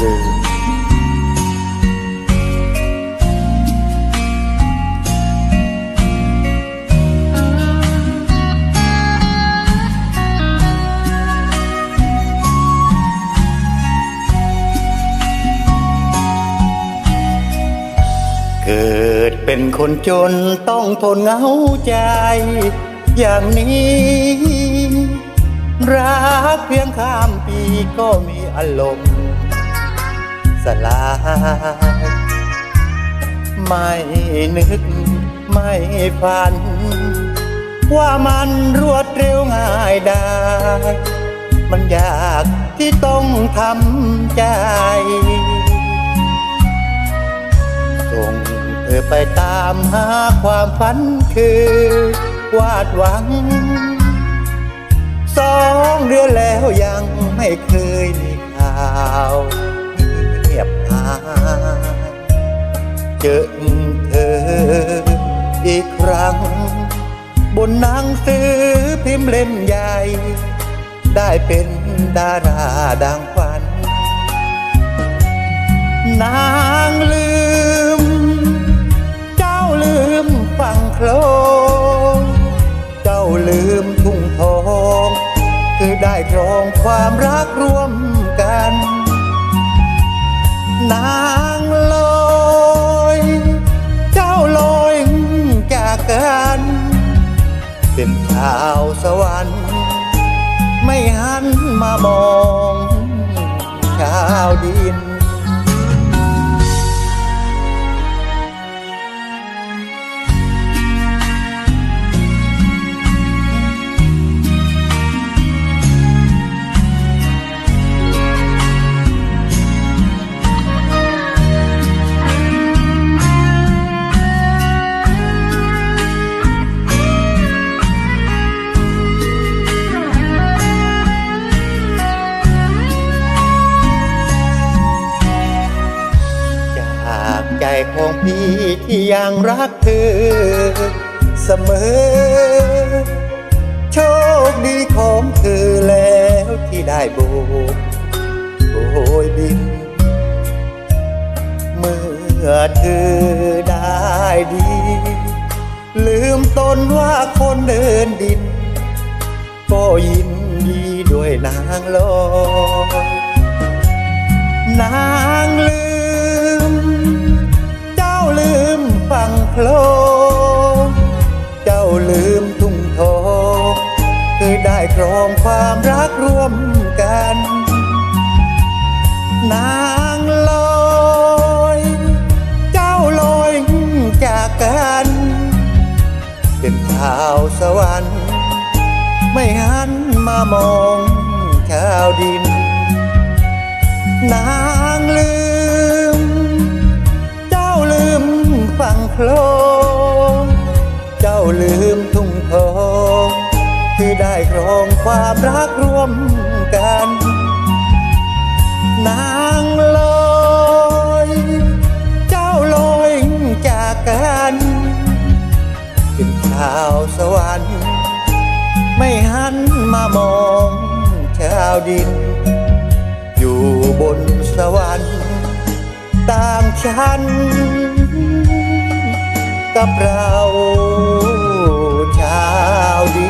เดิมเกิดเป็นคนจนต้องทนเหงาใจ อย่างนี้รักเพียงข้ามปีก็มีอารมณ์ สลาย ไม่นึกไม่ฝัน ว่ามันรวดเร็วง่ายได้ มันยากที่ต้องทำใจ ส่งเธอไปตามหาความฝันคือ วาดหวังสองเดือนแล้วยังไม่เคยมีข่าว เจอเธออีกครั้ง บนหนังสือพิมพ์เล่มใหญ่ ได้เป็นดาราดังฝัน นางลืม เจ้าลืมฟังโคลงเจ้าลืมทุ่งทอง คือได้ครองความรักร่วมกัน นาง เป็นชาวสวรรค์ ไม่หันมามองชาวดิน ของพี่ที่ยังรักเธอ เสมอ โชคดีของเธอแล้วที่ได้โบกโบยบิน เมื่อเธอได้ดี ลืมตนว่าคนเดินดิน ก็ยินดีด้วยนางลอ ได้ครองความรักร่วมกัน นางลอย เจ้าลอยจากกัน เป็นชาวสวรรค์ ไม่หันมามองชาวดิน นางลืม เจ้าลืมฟังโคลงเจ้าลืม ความรักร่วมกัน นางลอย เจ้าลอยจากกันเป็นชาวสวรรค์ ไม่หันมามองชาวดิน อยู่บนสวรรค์ต่างชั้นกับเราชาวดิน